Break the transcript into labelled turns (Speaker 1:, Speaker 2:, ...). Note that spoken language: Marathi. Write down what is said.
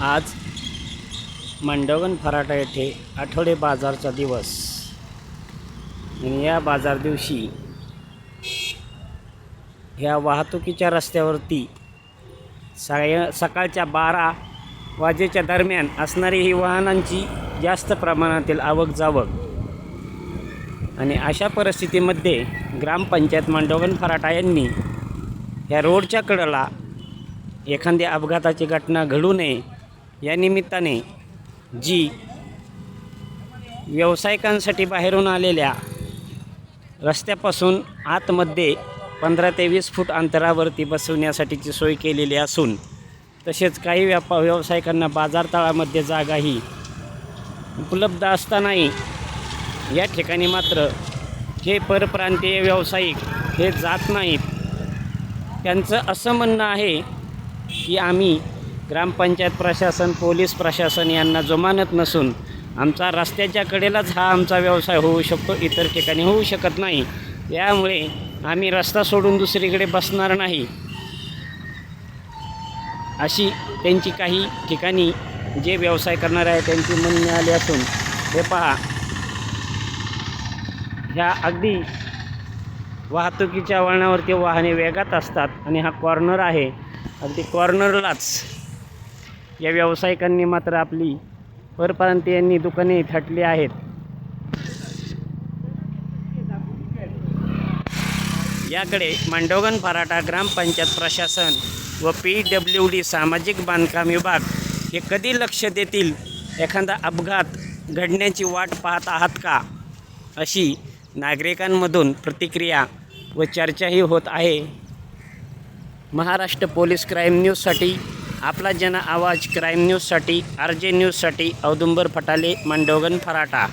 Speaker 1: आज मांडवगण फराटा येथे आठवडे बाजारचा दिवस. आणि या बाजार दिवशी ह्या वाहतुकीच्या रस्त्यावरती साय सकाळच्या बारा वाजेच्या दरम्यान असणारी ही वाहनांची जास्त प्रमाणातील आवक जावक आणि अशा परिस्थितीमध्ये ग्रामपंचायत मांडवगण फराटा यांनी या रोडच्या कडेला एखाद्या अपघाताची घटना घडू नये या निमित्ताने जी व्यावसायिकांसाठी बाहेरून आलेल्या रस्त्यापासून आतमध्ये पंधरा ते वीस फूट अंतरावरती बसवण्यासाठीची सोय केलेली असून तसेच काही व्यापा व्यावसायिकांना बाजारतळामध्ये जागाही उपलब्ध असतानाही या ठिकाणी मात्र जे परप्रांतीय व्यावसायिक हे जात नाहीत. त्यांचं असं म्हणणं आहे की आम्ही ग्रामपंचायत प्रशासन पोलीस प्रशासन यांना जुमानत नसून आमचा रस्त्याच्या कडेलाच हा आमचा व्यवसाय होऊ शकतो इतर ठिकाणी होऊ शकत नाही. यामुळे आम्ही रस्ता सोडून दुसरीकडे बसणार नाही. अशी त्यांची काही ठिकाणी जे व्यवसाय करणारे आहे त्यांची म्हणणे आली असून हे पहा. ह्या अगदी वाहतुकीच्या वळणावरती वाहने वेगात असतात आणि हा कॉर्नर आहे. अगदी कॉर्नरलाच या व्यावसायिकांनी मात्र आपली परप्रांतीयांनी दुकाने थाटली आहेत. याकडे मांडोगन फराटा ग्रामपंचायत प्रशासन व पी डब्ल्यू डी सामाजिक बांधकाम विभाग हे कधी लक्ष देतील? एखादा अपघात घडण्याची वाट पाहत आहात का? अशी नागरिकांमधून प्रतिक्रिया व चर्चाही होत आहे. महाराष्ट्र पोलीस क्राईम न्यूजसाठी आपला जन आवाज क्राईम न्यूजसाठी आर जे न्यूजसाठी औदुंबर फटाले मांडोगन फराटा.